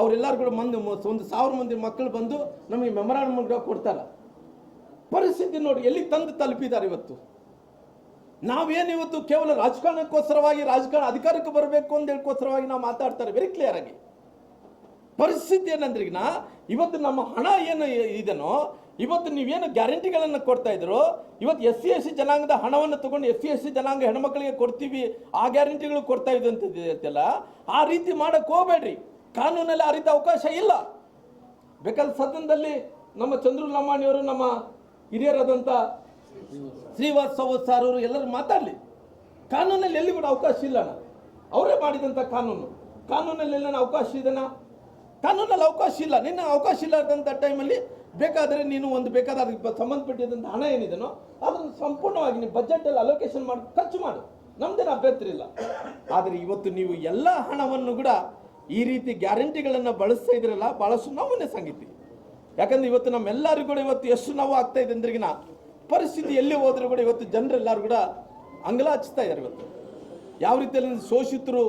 ಅವರೆಲ್ಲರೂ ಕೂಡ ಮಂದಿ ಒಂದು ಸಾವಿರ ಮಂದಿ ಮಕ್ಕಳು ಬಂದು ನಮಗೆ ಮೆಮೊರಾಂಡಮ್ ಕೊಡ್ತಾರೆ. ಪರಿಸ್ಥಿತಿ ನೋಡಿ, ಎಲ್ಲಿ ತಂದು ತಲುಪಿದ್ದಾರೆ ಇವತ್ತು? ನಾವೇನು ಇವತ್ತು ಕೇವಲ ರಾಜಕಾರಣಕ್ಕೋಸ್ಕರವಾಗಿ, ರಾಜಕಾರಣ ಅಧಿಕಾರಕ್ಕೆ ಬರಬೇಕು ಅಂತ ಹೇಳ್ಕೋಸ್ಕರವಾಗಿ ನಾವು ಮಾತಾಡ್ತಾರೆ ವೆರಿ ಕ್ಲಿಯರ್ ಆಗಿ. ಪರಿಸ್ಥಿತಿ ಏನಂದ್ರಿಗಿನ ಇವತ್ತು ನಮ್ಮ ಹಣ ಏನು ಇದೆನೋ, ಇವತ್ತು ನೀವೇನು ಗ್ಯಾರಂಟಿಗಳನ್ನು ಕೊಡ್ತಾ ಇದ್ರು ಇವತ್ತು ಎಸ್ ಸಿ ಎಸ್ ಸಿ ಜನಾಂಗದ ಹಣವನ್ನು ತಗೊಂಡು ಎಸ್ ಸಿ ಎಸ್ ಸಿ ಜನಾಂಗ ಹೆಣ್ಮಕ್ಳಿಗೆ ಕೊಡ್ತೀವಿ, ಆ ಗ್ಯಾರಂಟಿಗಳು ಕೊಡ್ತಾ ಇದ್ದಂತಲ್ಲ ಆ ರೀತಿ ಮಾಡಕ್ಕೆ ಹೋಗ್ಬೇಡ್ರಿ. ಕಾನೂನಲ್ಲಿ ಅರಿತ ರೀತಿ ಅವಕಾಶ ಇಲ್ಲ. ಬೇಕಾದ್ರೆ ಸದನದಲ್ಲಿ ನಮ್ಮ ಚಂದ್ರು ಲಮಾಣಿಯವರು ನಮ್ಮ ಹಿರಿಯರಾದಂಥ ಶ್ರೀವಾಸ್ತವ ಸರ್ ಅವರು ಎಲ್ಲರೂ ಮಾತಾಡಲಿ. ಕಾನೂನಲ್ಲಿ ಎಲ್ಲಿ ಕೂಡ ಅವಕಾಶ ಇಲ್ಲ ಅವರೇ ಮಾಡಿದಂಥ ಕಾನೂನು. ಕಾನೂನಲ್ಲಿ ಎಲ್ಲ ಅವಕಾಶ ಇದೆ ಕಾನೂನಲ್ಲಿ ಅವಕಾಶ ಇಲ್ಲ. ನಿನ್ನ ಅವಕಾಶ ಇಲ್ಲದಂಥ ಟೈಮಲ್ಲಿ ಬೇಕಾದರೆ ನೀನು ಒಂದು ಬೇಕಾದ ಅದಕ್ಕೆ ಸಂಬಂಧಪಟ್ಟಿದ್ದಂಥ ಹಣ ಏನಿದೆನೋ, ಅದನ್ನು ಸಂಪೂರ್ಣವಾಗಿ ನೀವು ಬಜೆಟಲ್ಲಿ ಅಲೋಕೇಶನ್ ಮಾಡಿ, ಖರ್ಚು ಮಾಡು. ನಮ್ದೇನು ಅಭ್ಯಂತರ ಇಲ್ಲ ಆದರೆ ಇವತ್ತು ನೀವು ಎಲ್ಲ ಹಣವನ್ನು ಕೂಡ ಈ ರೀತಿ ಗ್ಯಾರಂಟಿಗಳನ್ನು ಬಳಸ್ತಾ ಇದ್ರಲ್ಲ ಭಾಳಷ್ಟು ನೋವನ್ನೇ ಸಂಗೀತಿ. ಯಾಕಂದ್ರೆ ಇವತ್ತು ನಮ್ಮೆಲ್ಲರಿಗೂ ಕೂಡ ಇವತ್ತು ಎಷ್ಟು ನೋವು ಆಗ್ತಾ ಇದೆ ಅಂದ್ರಿಗಿನ ಪರಿಸ್ಥಿತಿ ಎಲ್ಲಿ ಹೋದ್ರೂ ಕೂಡ ಇವತ್ತು ಜನರೆಲ್ಲರೂ ಕೂಡ ಅಂಗಲಾಚಿಸ್ತಾ ಇದ್ದಾರೆ ಇವತ್ತು. ಯಾವ ರೀತಿಯಲ್ಲಿ ಶೋಷಿತರು,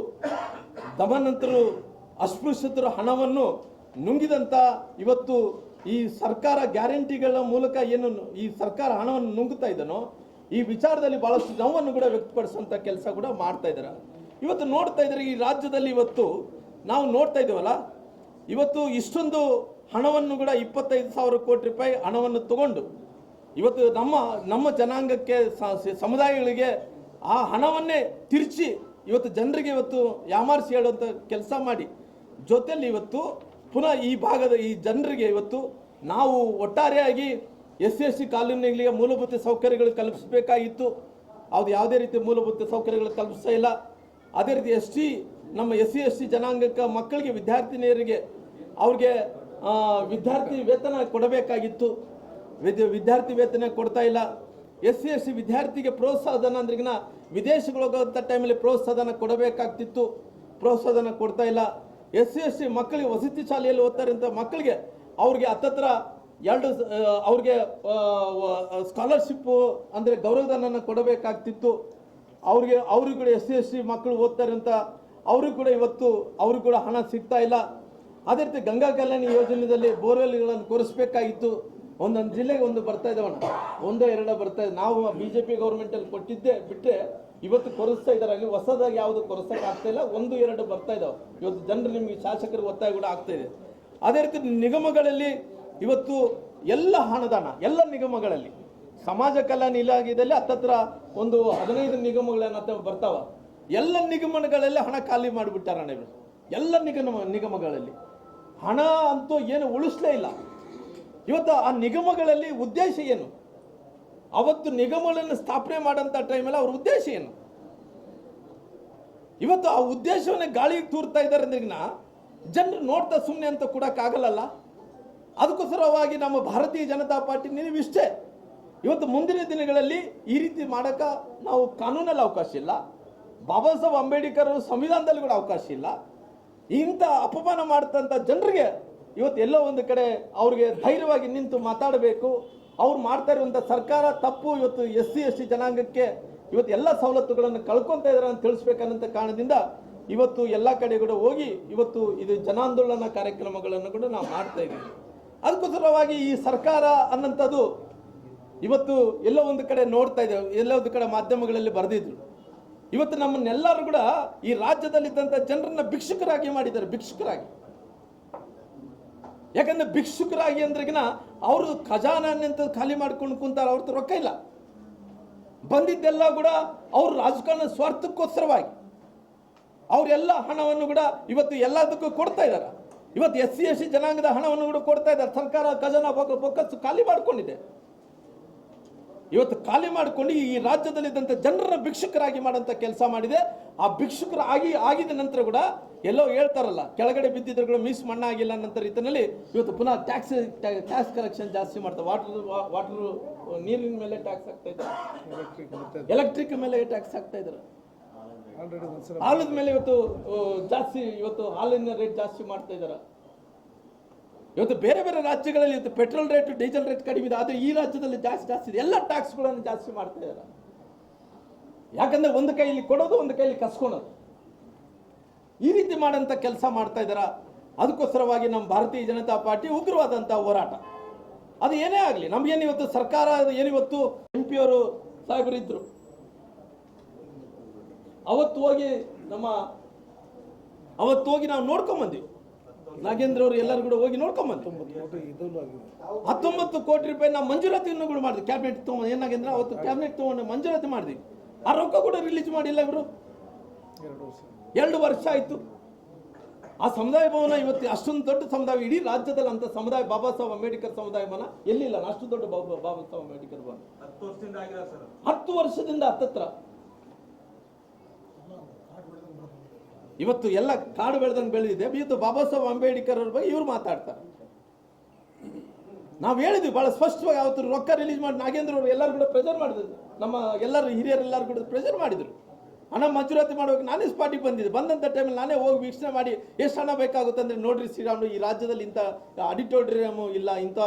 ದಮನಂತರು, ಅಸ್ಪೃಶ್ಯತರು ಹಣವನ್ನು ನುಂಗಿದಂಥ ಇವತ್ತು ಈ ಸರ್ಕಾರ ಗ್ಯಾರಂಟಿಗಳ ಮೂಲಕ ಏನು ಈ ಸರ್ಕಾರ ಹಣವನ್ನು ನುಂಗುತ್ತಾ ಇದನೋ, ಈ ವಿಚಾರದಲ್ಲಿ ಬಹಳಷ್ಟು ನೋವನ್ನು ಕೂಡ ವ್ಯಕ್ತಪಡಿಸುವಂಥ ಕೆಲಸ ಕೂಡ ಮಾಡ್ತಾ ಇದ್ದಾರೆ ಇವತ್ತು ನೋಡ್ತಾ ಇದ್ದಾರೆ ಈ ರಾಜ್ಯದಲ್ಲಿ ಇವತ್ತು ನಾವು ನೋಡ್ತಾ ಇದ್ದೇವಲ್ಲ, ಇವತ್ತು ಇಷ್ಟೊಂದು ಹಣವನ್ನು ಕೂಡ ಇಪ್ಪತ್ತೈದು ಸಾವಿರ ಕೋಟಿ ರೂಪಾಯಿ ಹಣವನ್ನು ತಗೊಂಡು ಇವತ್ತು ನಮ್ಮ ನಮ್ಮ ಜನಾಂಗಕ್ಕೆ ಸಮುದಾಯಗಳಿಗೆ ಆ ಹಣವನ್ನೇ ತಿರ್ಚಿ ಇವತ್ತು ಜನರಿಗೆ ಇವತ್ತು ಯಾಮಾರಿಸಿ ಹೇಳುವಂಥ ಕೆಲಸ ಮಾಡಿ. ಜೊತೆಯಲ್ಲಿ ಇವತ್ತು ಪುನಃ ಈ ಭಾಗದ ಈ ಜನರಿಗೆ ಇವತ್ತು ನಾವು ಒಟ್ಟಾರೆಯಾಗಿ ಎಸ್ ಸಿ ಎಸ್ ಸಿ ಕಾಲೋನಿಗಳಿಗೆ ಮೂಲಭೂತ ಸೌಕರ್ಯಗಳು ಕಲ್ಪಿಸಬೇಕಾಗಿತ್ತು. ಅದು ಯಾವುದೇ ರೀತಿ ಮೂಲಭೂತ ಸೌಕರ್ಯಗಳು ಕಲ್ಪಿಸ್ತಾ ಇಲ್ಲ. ಅದೇ ರೀತಿ ಎಸ್ ಟಿ ನಮ್ಮ ಎಸ್ ಸಿ ಎಸ್ ಟಿ ಜನಾಂಗಕ್ಕೆ ಮಕ್ಕಳಿಗೆ ವಿದ್ಯಾರ್ಥಿನಿಯರಿಗೆ ಅವ್ರಿಗೆ ವಿದ್ಯಾರ್ಥಿ ವೇತನ ಕೊಡಬೇಕಾಗಿತ್ತು. ವಿದ್ಯ ವಿದ್ಯಾರ್ಥಿ ವೇತನ ಕೊಡ್ತಾ ಇಲ್ಲ. ಎಸ್ ಸಿ ಎಸ್ ಸಿ ವಿದ್ಯಾರ್ಥಿಗೆ ಪ್ರೋತ್ಸಾಹಧನ ಅಂದ್ರಿಗಿನ ವಿದೇಶಗಳು ಹೋಗೋಂಥ ಟೈಮಲ್ಲಿ ಪ್ರೋತ್ಸಾಹಧನ ಕೊಡಬೇಕಾಗ್ತಿತ್ತು. ಪ್ರೋತ್ಸಾಹಧನ ಕೊಡ್ತಾ ಇಲ್ಲ. ಎಸ್ ಸಿ ಎಸ್ ಸಿ ಮಕ್ಕಳಿಗೆ ವಸತಿ ಶಾಲೆಯಲ್ಲಿ ಅಂತ ಮಕ್ಕಳಿಗೆ ಅವ್ರಿಗೆ ಹತ್ತತ್ರ ಎರಡು ಅವ್ರಿಗೆ ಸ್ಕಾಲರ್ಶಿಪ್ಪು ಅಂದರೆ ಗೌರವಧನನ ಕೊಡಬೇಕಾಗ್ತಿತ್ತು. ಅವ್ರಿಗೆ, ಅವ್ರಿಗೂ ಎಸ್ ಸಿ ಎಸ್ ಸಿ ಮಕ್ಕಳು ಓದ್ತಾರೆ ಅಂತ ಅವ್ರಿಗೆ ಕೂಡ ಇವತ್ತು ಅವರು ಕೂಡ ಹಣ ಸಿಗ್ತಾ ಇಲ್ಲ. ಅದೇ ರೀತಿ ಗಂಗಾ ಕಲ್ಯಾಣಿ ಯೋಜನೆಯಲ್ಲಿ ಬೋರ್ವೆಲ್ಗಳನ್ನು ಕೊರೆಸ್ಬೇಕಾಗಿತ್ತು. ಒಂದೊಂದು ಜಿಲ್ಲೆಗೆ ಒಂದು ಬರ್ತಾ ಇದ್ದಾವಣ್ಣ ಒಂದೋ ಎರಡೋ ಬರ್ತಾ ಇದೆ. ನಾವು ಬಿ ಜೆ ಪಿ ಗೌರ್ಮೆಂಟಲ್ಲಿ ಕೊಟ್ಟಿದ್ದೆ ಬಿಟ್ಟರೆ ಇವತ್ತು ಕೊರೆಸ್ತಾ ಇದ್ದಾರೆ. ಅಲ್ಲಿ ಹೊಸದಾಗಿ ಯಾವುದು ಕೊರೆಸಕ್ಕೆ ಆಗ್ತಾ ಇಲ್ಲ. ಒಂದು ಎರಡು ಬರ್ತಾ ಇದಾವೆ. ಇವತ್ತು ಜನರು ನಿಮಗೆ ಶಾಸಕರು ಒತ್ತಾಯ ಕೂಡ ಆಗ್ತಾ ಇದೆ. ಅದೇ ರೀತಿ ನಿಗಮಗಳಲ್ಲಿ ಇವತ್ತು ಎಲ್ಲ ಹಣದಾನ, ಎಲ್ಲ ನಿಗಮಗಳಲ್ಲಿ, ಸಮಾಜ ಕಲ್ಯಾಣ ಇಲಾಖೆಯಲ್ಲಿ ಹತ್ತತ್ರ ಒಂದು ಹದಿನೈದು ನಿಗಮಗಳನ್ನ ಬರ್ತಾವ. ಎಲ್ಲ ನಿಗಮಗಳಲ್ಲಿ ಹಣ ಖಾಲಿ ಮಾಡಿಬಿಟ್ಟಾರ ಅಣ್ಣ ಎಲ್ಲ ನಿಗಮ ನಿಗಮಗಳಲ್ಲಿ. ಹಣ ಅಂತೂ ಏನು ಉಳಿಸ್ಲೇ ಇಲ್ಲ. ಇವತ್ತು ಆ ನಿಗಮಗಳಲ್ಲಿ ಉದ್ದೇಶ ಏನು? ಅವತ್ತು ನಿಗಮಗಳನ್ನು ಸ್ಥಾಪನೆ ಮಾಡೋಂಥ ಟೈಮಲ್ಲಿ ಅವ್ರ ಉದ್ದೇಶ ಏನು? ಇವತ್ತು ಆ ಉದ್ದೇಶವನ್ನೇ ಗಾಳಿಗೆ ತೂರ್ತಾ ಇದ್ದಾರೆ ಅಂದ್ರಿಗಿನ ಜನರು ನೋಡ್ತಾ ಸುಮ್ಮನೆ ಅಂತ ಕೊಡೋಕ್ಕಾಗಲ್ಲಲ್ಲ ಅದಕ್ಕೋಸ್ಕರವಾಗಿ ನಮ್ಮ ಭಾರತೀಯ ಜನತಾ ಪಾರ್ಟಿ ನಿಲುವಿಷ್ಟೇ ಇವತ್ತು ಮುಂದಿನ ದಿನಗಳಲ್ಲಿ ಈ ರೀತಿ ಮಾಡೋಕೆ ನಾವು ಕಾನೂನಲ್ಲಿ ಅವಕಾಶ ಇಲ್ಲ. ಬಾಬಾ ಸಾಹೇಬ್ ಅಂಬೇಡ್ಕರ್ ಸಂವಿಧಾನದಲ್ಲಿ ಕೂಡ ಅವಕಾಶ ಇಲ್ಲ. ಇಂಥ ಅಪಮಾನ ಮಾಡ್ತಂಥ ಜನರಿಗೆ ಇವತ್ತು ಎಲ್ಲೋ ಒಂದು ಕಡೆ ಅವ್ರಿಗೆ ಧೈರ್ಯವಾಗಿ ನಿಂತು ಮಾತಾಡಬೇಕು. ಅವ್ರು ಮಾಡ್ತಾ ಇರುವಂಥ ಸರ್ಕಾರ ತಪ್ಪು. ಇವತ್ತು ಎಸ್ ಸಿ ಎಸ್ ಟಿ ಜನಾಂಗಕ್ಕೆ ಇವತ್ತು ಎಲ್ಲ ಸವಲತ್ತುಗಳನ್ನು ಕಳ್ಕೊತಾ ಇದ್ದಾರೆ ಅಂತ ತಿಳಿಸ್ಬೇಕನ್ನಂಥ ಕಾರಣದಿಂದ ಇವತ್ತು ಎಲ್ಲ ಕಡೆ ಕೂಡ ಹೋಗಿ ಇವತ್ತು ಇದು ಜನಾಂದೋಲನ ಕಾರ್ಯಕ್ರಮಗಳನ್ನು ಕೂಡ ನಾವು ಮಾಡ್ತಾ ಇದ್ದೀವಿ. ಅದಕ್ಕೋಸ್ಕರವಾಗಿ ಈ ಸರ್ಕಾರ ಅನ್ನಂಥದ್ದು ಇವತ್ತು ಎಲ್ಲೋ ಒಂದು ಕಡೆ ನೋಡ್ತಾ ಇದ್ದೇವೆ ಎಲ್ಲೋ ಒಂದು ಕಡೆ ಮಾಧ್ಯಮಗಳಲ್ಲಿ ಬರೆದಿದ್ರು. ಇವತ್ತು ನಮ್ಮನ್ನೆಲ್ಲರೂ ಕೂಡ ಈ ರಾಜ್ಯದಲ್ಲಿದ್ದಂಥ ಜನರನ್ನ ಭಿಕ್ಷುಕರಾಗಿ ಮಾಡಿದ್ದಾರೆ, ಭಿಕ್ಷುಕರಾಗಿ. ಯಾಕಂದ್ರೆ ಭಿಕ್ಷುಕರಾಗಿ ಅಂದ್ರಗಿನ ಅವರು ಖಜಾನೆಂತ ಖಾಲಿ ಮಾಡ್ಕೊಂಡು ಕುಂತಾರ ಅವ್ರ ರೊಕ್ಕ ಇಲ್ಲ. ಬಂದಿದ್ದೆಲ್ಲ ಕೂಡ ಅವ್ರ ರಾಜಕಾರಣ ಸ್ವಾರ್ಥಕ್ಕೋಸ್ಕರವಾಗಿ. ಅವರೆಲ್ಲ ಹಣವನ್ನು ಕೂಡ ಇವತ್ತು ಎಲ್ಲದಕ್ಕೂ ಕೊಡ್ತಾ ಇದ್ದಾರೆ ಇವತ್ತು ಎಸ್ ಸಿ ಎಸ್ ಸಿ ಜನಾಂಗದ ಹಣವನ್ನು ಕೂಡ ಕೊಡ್ತಾ ಇದ್ದಾರೆ ಸರ್ಕಾರ ಖಜಾನ ಬೊಕ್ಕಸ್ಸು ಬೊಕ್ಕಸು ಖಾಲಿ ಮಾಡಿಕೊಂಡಿದೆ. ಇವತ್ತು ಖಾಲಿ ಮಾಡಿಕೊಂಡು ಈ ರಾಜ್ಯದಲ್ಲಿದ್ದಂಥ ಜನರ ಭಿಕ್ಷುಕರಾಗಿ ಮಾಡೋಂಥ ಕೆಲಸ ಮಾಡಿದೆ. ಆ ಭಿಕ್ಷುಕರು ಆಗಿ ಆಗಿದ ನಂತರ ಕೂಡ ಎಲ್ಲೋ ಹೇಳ್ತಾರಲ್ಲ ಕೆಳಗಡೆ ಬಿದ್ದಿದ್ರು ಕೂಡ ಮೀಸ್ ಮಣ್ಣಾಗಿಲ್ಲ ನಂತರ ಇದರಲ್ಲಿ ಇವತ್ತು ಪುನಃ ಟ್ಯಾಕ್ಸ್ ಟ್ಯಾಕ್ಸ್ ಕಲೆಕ್ಷನ್ ಜಾಸ್ತಿ ಮಾಡ್ತಾರೆ ವಾಟರ್ ವಾಟರ್ ನೀರಿನ ಮೇಲೆ ಟ್ಯಾಕ್ಸ್ ಆಗ್ತಾ ಇದ್ದಾರೆ. ಎಲೆಕ್ಟ್ರಿಕ್ ಮೇಲೆ ಟ್ಯಾಕ್ಸ್ ಆಗ್ತಾ ಇದ್ದಾರೆ. ಹಾಲದ ಮೇಲೆ ಇವತ್ತು ಜಾಸ್ತಿ ಇವತ್ತು ಹಾಲಿನ ರೇಟ್ ಜಾಸ್ತಿ ಮಾಡ್ತಾ ಇದ್ದಾರೆ. ಇವತ್ತು ಬೇರೆ ಬೇರೆ ರಾಜ್ಯಗಳಲ್ಲಿ ಇವತ್ತು ಪೆಟ್ರೋಲ್ ರೇಟ್, ಡೀಸೆಲ್ ರೇಟ್ ಕಡಿಮೆ ಇದೆ. ಆದರೆ ಈ ರಾಜ್ಯದಲ್ಲಿ ಜಾಸ್ತಿ ಜಾಸ್ತಿ ಇದೆ. ಎಲ್ಲ ಟ್ಯಾಕ್ಸ್ಗಳನ್ನು ಜಾಸ್ತಿ ಮಾಡ್ತಾ ಇದ್ದಾರೆ. ಯಾಕಂದ್ರೆ ಒಂದು ಕೈಯಲ್ಲಿ ಕೊಡೋದು, ಒಂದು ಕೈಯಲ್ಲಿ ಕಸ್ಕೊಳೋದು ಈ ರೀತಿ ಮಾಡೋಂಥ ಕೆಲಸ ಮಾಡ್ತಾ ಇದ್ದಾರ? ಅದಕ್ಕೋಸ್ಕರವಾಗಿ ನಮ್ಮ ಭಾರತೀಯ ಜನತಾ ಪಾರ್ಟಿ ಉಗ್ರವಾದಂಥ ಹೋರಾಟ. ಅದು ಏನೇ ಆಗಲಿ ನಮಗೇನು ಇವತ್ತು ಸರ್ಕಾರ ಏನಿವತ್ತು ಎಂ ಪಿ ಅವರು ಸಾಹೇಬರಿದ್ದರು ಅವತ್ತು ಹೋಗಿ ನಮ್ಮ, ಅವತ್ತು ಹೋಗಿ ನಾವು ನೋಡ್ಕೊಂಬಂದಿವಿ. ನಾಗೇಂದ್ರ ಅವರು ಎಲ್ಲರೂ ಕೂಡ ಹೋಗಿ ನೋಡ್ಕೊಂಬಂದ್ ಹತ್ತೊಂಬತ್ತು ಕೋಟಿ ರೂಪಾಯಿ ನಾವು ಮಂಜೂರಾತಿಯನ್ನು ಕೂಡ ಮಾಡಿದ್ವಿ. ಕ್ಯಾಬಿನೆಟ್ ತೊಗೊಂಡು ನಾಗೇಂದ್ರ? ಅವತ್ತು ಕ್ಯಾಬಿನೆಟ್ ತೊಗೊಂಡು ಮಂಜೂರಾತಿ ಮಾಡಿದ್ವಿ. ಆ ರೊಕ್ಕ ಕೂಡ ರಿಲೀಸ್ ಮಾಡಿಲ್ಲ ಇವರು. ಎರಡು ವರ್ಷ ಆಯಿತು. ಆ ಸಮುದಾಯ ಭವನ ಇವತ್ತು ಅಷ್ಟೊಂದು ದೊಡ್ಡ ಸಮುದಾಯ ಇಡೀ ರಾಜ್ಯದಲ್ಲಿ ಅಂತ ಸಮುದಾಯ ಬಾಬಾ ಸಾಹೇಬ್ ಅಂಬೇಡ್ಕರ್ ಸಮುದಾಯ ಭವನ ಎಲ್ಲಿಲ್ಲ ಅಷ್ಟು ದೊಡ್ಡ ಬಾಬಾ ಬಾಬಾ ಸಾಹೇಬ್ ಅಂಬೇಡ್ಕರ್ ಭವನ. ಹತ್ತು ವರ್ಷದಿಂದ ಹತ್ತು ಹತ್ತತ್ರ. ಇವತ್ತು ಎಲ್ಲ ಕಾಡು ಬೆಳೆದಂಗೆ ಬೆಳೆದಿದೆ. ಇವತ್ತು ಬಾಬಾ ಸಾಹೇಬ್ ಅಂಬೇಡ್ಕರ್ ಅವ್ರ ಬಗ್ಗೆ ಇವ್ರು ಮಾತಾಡ್ತಾರೆ. ನಾವು ಹೇಳಿದ್ವಿ, ಬಹಳ ಸ್ಪಷ್ಟವಾಗಿ ಅವತ್ತು ರೊಕ್ಕ ರಿಲೀಸ್ ಮಾಡಿ ನಾಗೇಂದ್ರ ಅವರು ಎಲ್ಲರೂ ಕೂಡ ಪ್ರೆಷರ್ ಮಾಡಿದ್ರು. ನಮ್ಮ ಎಲ್ಲರೂ ಹಿರಿಯರೆಲ್ಲರೂ ಕೂಡ ಪ್ರೆಷರ್ ಮಾಡಿದ್ರು. ಹಣ ಮಂಜೂರಾತಿ ಮಾಡುವಾಗ ನಾನೇ ಸ್ಪಾಟಿ ಬಂದಿದ್ದೆ. ಬಂದಂಥ ಟೈಮಲ್ಲಿ ನಾನೇ ಹೋಗಿ ವೀಕ್ಷಣೆ ಮಾಡಿ ಎಷ್ಟು ಹಣ ಬೇಕಾಗುತ್ತೆ ಅಂದರೆ ನೋಡ್ರಿ ಶ್ರೀರಾಮ್ಲು, ಈ ರಾಜ್ಯದಲ್ಲಿ ಇಂಥ ಆಡಿಟೋರಿಯಮು ಇಲ್ಲ, ಇಂಥ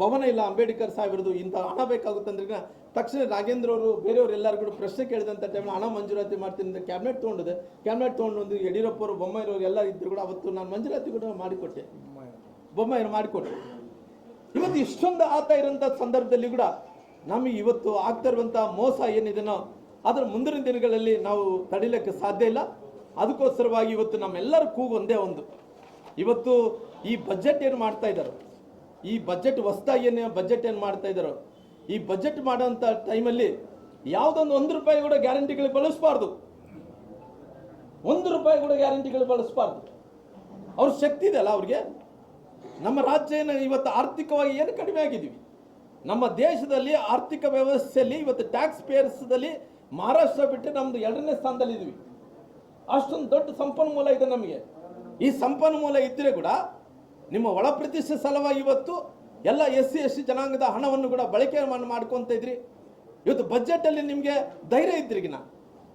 ಭವನ ಇಲ್ಲ, ಅಂಬೇಡ್ಕರ್ ಸಾಹೇಬ್ರದ್ದು ಇಂಥ ಹಣ ಬೇಕಾಗುತ್ತೆ ಅಂದ್ರೆ ತಕ್ಷಣ ನಾಗೇಂದ್ರ ಅವರು, ಬೇರೆಯವರು ಎಲ್ಲರೂ ಕೂಡ ಪ್ರಶ್ನೆ ಕೇಳಿದಂಥ ಟೈಮಲ್ಲಿ ಹಣ ಮಂಜೂರಾತಿ ಮಾಡ್ತೀನಿ ಅಂತ ಕ್ಯಾಬಿನೆಟ್ ತೊಗೊಂಡಿದೆ ಕ್ಯಾಬಿನೆಟ್ ತೊಗೊಂಡು ಯಡಿಯೂರಪ್ಪ ಅವರು, ಬೊಮ್ಮಾಯಿರವರು ಎಲ್ಲ ಇದ್ರು ಕೂಡ ಅವತ್ತು ನಾನು ಮಂಜೂರಾತಿ ಕೂಡ ಮಾಡಿಕೊಟ್ಟೆ. ಬೊಮ್ಮಾಯಿರು ಮಾಡಿಕೊಟ್ಟೆ. ಇವತ್ತು ಇಷ್ಟೊಂದು ಆತ ಇರೋಂಥ ಸಂದರ್ಭದಲ್ಲಿ ಕೂಡ ನಮಗೆ ಇವತ್ತು ಆಗ್ತಾ ಇರುವಂಥ ಮೋಸ ಏನಿದೆನೋ ಅದರ ಮುಂದಿನ ದಿನಗಳಲ್ಲಿ ನಾವು ತಡಿಲಿಕ್ಕೆ ಸಾಧ್ಯ ಇಲ್ಲ. ಅದಕ್ಕೋಸ್ಕರವಾಗಿ ಇವತ್ತು ನಮ್ಮೆಲ್ಲರ ಕೂಗು ಒಂದೇ ಒಂದು. ಇವತ್ತು ಈ ಬಜೆಟ್ ಏನು ಮಾಡ್ತಾ ಇದ್ದಾರೆ ಈ ಬಜೆಟ್ ಹೊಸದಾಗಿ ಏನು ಬಜೆಟ್ ಏನು ಮಾಡ್ತಾ ಇದ್ದಾರೋ ಈ ಬಜೆಟ್ ಮಾಡೋಂಥ ಟೈಮಲ್ಲಿ ಯಾವುದೊಂದು ಒಂದು ರೂಪಾಯಿ ಕೂಡ ಗ್ಯಾರಂಟಿಗಳು ಬಳಸಬಾರ್ದು. ಒಂದು ರೂಪಾಯಿ ಕೂಡ ಗ್ಯಾರಂಟಿಗಳು ಬಳಸಬಾರ್ದು. ಅವ್ರ ಶಕ್ತಿ ಇದೆ ಅಲ್ಲ ಅವ್ರಿಗೆ? ನಮ್ಮ ರಾಜ್ಯ ಏನು ಇವತ್ತು ಆರ್ಥಿಕವಾಗಿ ಏನು ಕಡಿಮೆ ಆಗಿದ್ದೀವಿ? ನಮ್ಮ ದೇಶದಲ್ಲಿ ಆರ್ಥಿಕ ವ್ಯವಸ್ಥೆಯಲ್ಲಿ ಇವತ್ತು ಟ್ಯಾಕ್ಸ್ ಪೇಯರ್ಸ್ದಲ್ಲಿ ಮಹಾರಾಷ್ಟ್ರ ಬಿಟ್ಟು ನಮ್ದು ಎರಡನೇ ಸ್ಥಾನದಲ್ಲಿ ಇದ್ವಿ. ಅಷ್ಟೊಂದು ದೊಡ್ಡ ಸಂಪನ್ಮೂಲ ಇದೆ ನಮಗೆ. ಈ ಸಂಪನ್ಮೂಲ ಇದ್ದರೆ ಕೂಡ ನಿಮ್ಮ ಒಳ ಪ್ರತಿಷ್ಠೆ ಸಲುವಾಗಿ ಇವತ್ತು ಎಲ್ಲ ಎಸ್ ಸಿ, ಎಸ್ ಟಿ ಜನಾಂಗದ ಹಣವನ್ನು ಕೂಡ ಬಳಕೆ ಮಾಡ್ಕೊತ ಇದ್ರಿ. ಇವತ್ತು ಬಜೆಟಲ್ಲಿ ನಿಮಗೆ ಧೈರ್ಯ ಇದ್ರಿಗಿನ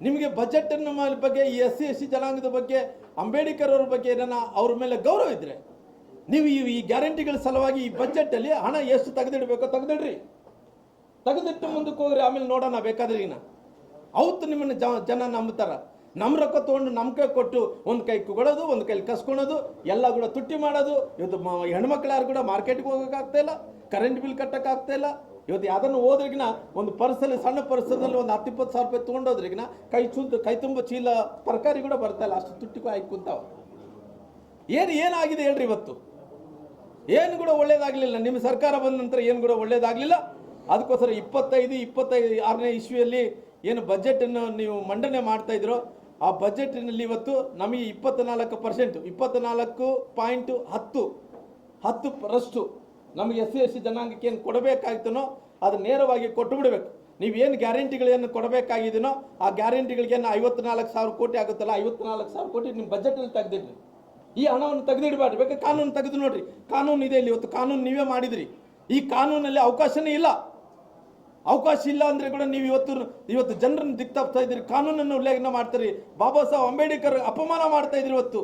ನಿಮಗೆ ಬಜೆಟ್ನ ಬಗ್ಗೆ, ಈ ಎಸ್ ಸಿ, ಎಸ್ ಟಿ ಜನಾಂಗದ ಬಗ್ಗೆ, ಅಂಬೇಡ್ಕರ್ ಅವ್ರ ಬಗ್ಗೆ ಏನ ಅವ್ರ ಮೇಲೆ ಗೌರವ ಇದ್ರೆ ನೀವು ಈ ಈ ಗ್ಯಾರಂಟಿಗಳ ಸಲುವಾಗಿ ಈ ಬಜೆಟಲ್ಲಿ ಹಣ ಎಷ್ಟು ತೆಗೆದಿಡಬೇಕೋ ತೆಗೆದಿಡ್ರಿ. ತೆಗೆದಿಟ್ಟು ಮುಂದಕ್ಕೆ ಹೋಗ್ರಿ, ಆಮೇಲೆ ನೋಡೋಣ ಬೇಕಾದ್ರೆ ಈಗ ಅವತ್ತು ನಿಮ್ಮನ್ನು ಜ, ಜನ ನಂಬ್ತಾರೆ. ನಮ್ಮ ರೊಕ್ಕ ತೊಗೊಂಡು ನಮ್ಮ ಕೊಟ್ಟು ಒಂದು ಕೈ ಕುಗೊಳ್ಳೋದು ಒಂದು ಕೈಲಿ ಕಸ್ಕೊಳೋದು, ಎಲ್ಲ ಕೂಡ ತುಟ್ಟಿ ಮಾಡೋದು. ಇವತ್ತು ಹೆಣ್ಮಕ್ಳು ಯಾರು ಕೂಡ ಮಾರ್ಕೆಟ್ಗೆ ಹೋಗೋಕ್ಕಾಗ್ತಾ ಇಲ್ಲ ಕರೆಂಟ್ ಬಿಲ್ ಕಟ್ಟೋಕ್ಕಾಗ್ತಾ ಇಲ್ಲ. ಇವತ್ತು ಯಾವುದನ್ನು ಹೋದ್ರಿಗಿನ ಒಂದು ಪರ್ಸಲ್ಲಿ, ಸಣ್ಣ ಪರ್ಸದಲ್ಲಿ ಒಂದು ಹತ್ತು ಇಪ್ಪತ್ತು ಸಾವಿರ ರೂಪಾಯಿ ತೊಗೊಂಡೋದ್ರಿಗಿನ ಕೈ ಚುದ್ದು ಕೈ ತುಂಬ ಚೀಲ ತರಕಾರಿ ಕೂಡ ಬರ್ತಾ ಇಲ್ಲ, ಅಷ್ಟು ತುಟ್ಟಿ ಆಯ್ತು ಕುಂತಾವ. ಏನು, ಏನಾಗಿದೆ ಹೇಳ್ರಿ ಇವತ್ತು? ಏನು ಕೂಡ ಒಳ್ಳೇದಾಗಲಿಲ್ಲ. ನಿಮ್ಮ ಸರ್ಕಾರ ಬಂದ ನಂತರ ಏನು ಕೂಡ ಒಳ್ಳೇದಾಗಲಿಲ್ಲ. ಅದಕ್ಕೋಸ್ಕರ ಇಪ್ಪತ್ತೈದು ಇಪ್ಪತ್ತೈದು, ಆರನೇ ಇಸ್ವಿಯಲ್ಲಿ ಏನು ಬಜೆಟನ್ನು ನೀವು ಮಂಡನೆ ಮಾಡ್ತಾ ಇದ್ರೋ, ಆ ಬಜೆಟ್ನಲ್ಲಿ ಇವತ್ತು ನಮಗೆ ಇಪ್ಪತ್ತ್ನಾಲ್ಕು ಪರ್ಸೆಂಟ್ ಇಪ್ಪತ್ತ್ನಾಲ್ಕು ಪಾಯಿಂಟು ಹತ್ತು ಹತ್ತು ರಷ್ಟು ನಮಗೆ ಎಸ್ ಸಿ ಎಸ್ ಸಿ ಜನಾಂಗಕ್ಕೆ ಏನು ಕೊಡಬೇಕಾಗ್ತನೋ ಅದು ನೇರವಾಗಿ ಕೊಟ್ಟು ಬಿಡಬೇಕು. ನೀವೇನು ಗ್ಯಾರಂಟಿಗಳೇನು ಕೊಡಬೇಕಾಗಿದೆನೋ, ಆ ಗ್ಯಾರಂಟಿಗಳಿಗೇನು ಐವತ್ನಾಲ್ಕು ಸಾವಿರ ಕೋಟಿ ಆಗುತ್ತಲ್ಲ, ಐವತ್ನಾಲ್ಕು ಸಾವಿರ ಕೋಟಿ ನಿಮ್ಮ ಬಜೆಟಲ್ಲಿ ತೆಗೆದಿಡ್ರಿ. ಈ ಹಣವನ್ನು ತೆಗೆದಿಡಬಾರ್ದು ಬೇಕಾದ್ರೆ ಕಾನೂನು ತೆಗೆದು ನೋಡ್ರಿ. ಕಾನೂನು ಇದೆ ಇಲ್ಲಿ, ಇವತ್ತು ಕಾನೂನು ನೀವೇ ಮಾಡಿದ್ರಿ. ಈ ಕಾನೂನಲ್ಲಿ ಅವಕಾಶನೇ ಇಲ್ಲ. ಅವಕಾಶ ಇಲ್ಲ ಅಂದ್ರೆ ಕೂಡ ನೀವು ಇವತ್ತು ಇವತ್ತು ಜನರನ್ನು ದಿಕ್ತಾಪ್ತಾ ಇದ್ದೀರಿ, ಕಾನೂನನ್ನು ಉಲ್ಲೇಖನ ಮಾಡ್ತೀರಿ. ಬಾಬಾ ಸಾಹೇಬ್ ಅಂಬೇಡ್ಕರ್ ಅಪಮಾನ ಮಾಡ್ತಾ ಇದ್ರಿ ಇವತ್ತು.